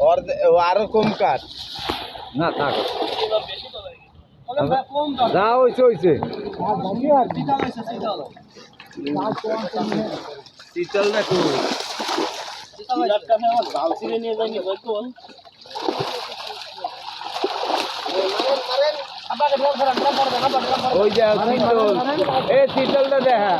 ওর দে- ও আরও কম কাট না থাক যা হয়েছে হয়েছে শীতল দেখো ওই যে শীতল এ শীতলটা দেখা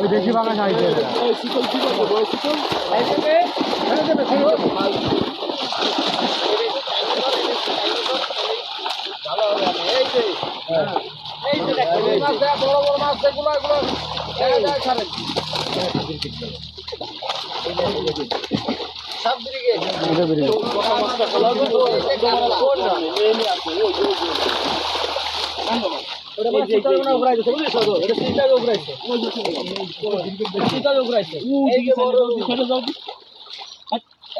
ওই দেশি পাঙ্গাস এই যে নির্দেল আরে আল্লাহ সিলভার এই দেখেন এই সিলভার উঠোন। কাতলা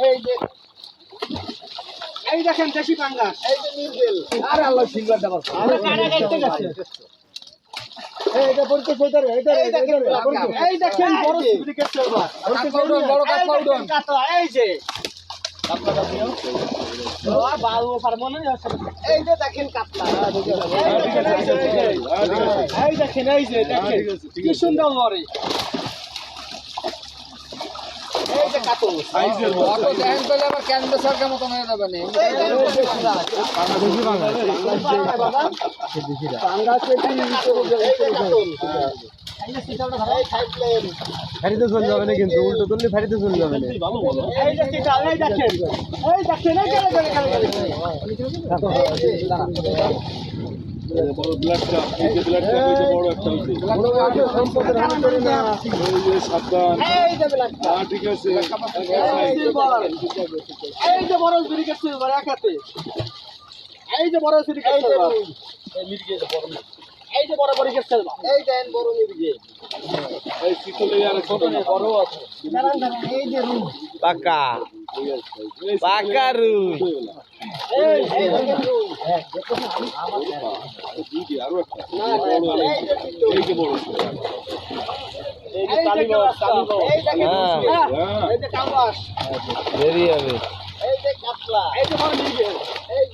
এই যে আর বাল পারব না যে দেখেন কাতলা এই দেখেন এই যে কি সুন্দর যে তাহলে আবার ক্যানভাস সরকার মতো হয়ে যাবে না এই দেখেন দেখি বাঙা ফেরিতে চলে যাবে না কিন্তু উল্টো তুললে ফেরিতে চলে যাবে না দেখেন এই বড় যে এই বড় একটা এই যে সাবধান। ব্ল্যাক হ্যাঁ ঠিক আছে। এই যে বড় সিলিকেট সিলভার। একাতে এই যে বড় সিলিকেট সিলভার এই যে বড় সিলিকেট সিলভার এই দেন বড় মির্গে এই শীতলে আর ছোট না বড় আছে। এই যে রুম। পাকা। পাকা রুম। হ্যাঁ।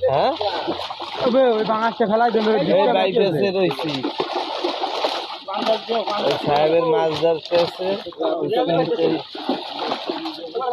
হ্যাঁ হ্যাঁ সাহেবের মাছ হ্যাঁ ঠিক আছে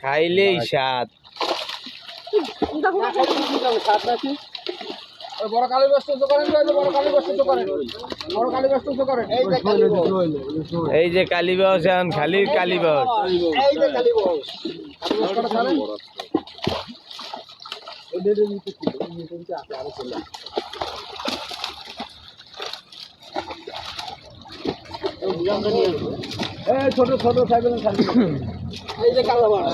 খাইলেই স্বাদ। বড় কালী কালী কালী এই যে কালী এখন খালি যে কালী এই ছোট ছোট সাইকেল খালি এই যে কালো মাছ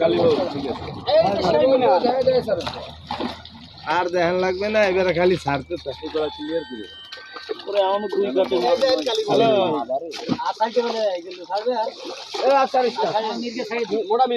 কালীবাবু ঠিক আছে। এই যে সেই আর দেখান লাগবে না এবারে খালি ছাড়তে তো। ক্লিয়ার করে। হ্যালো আর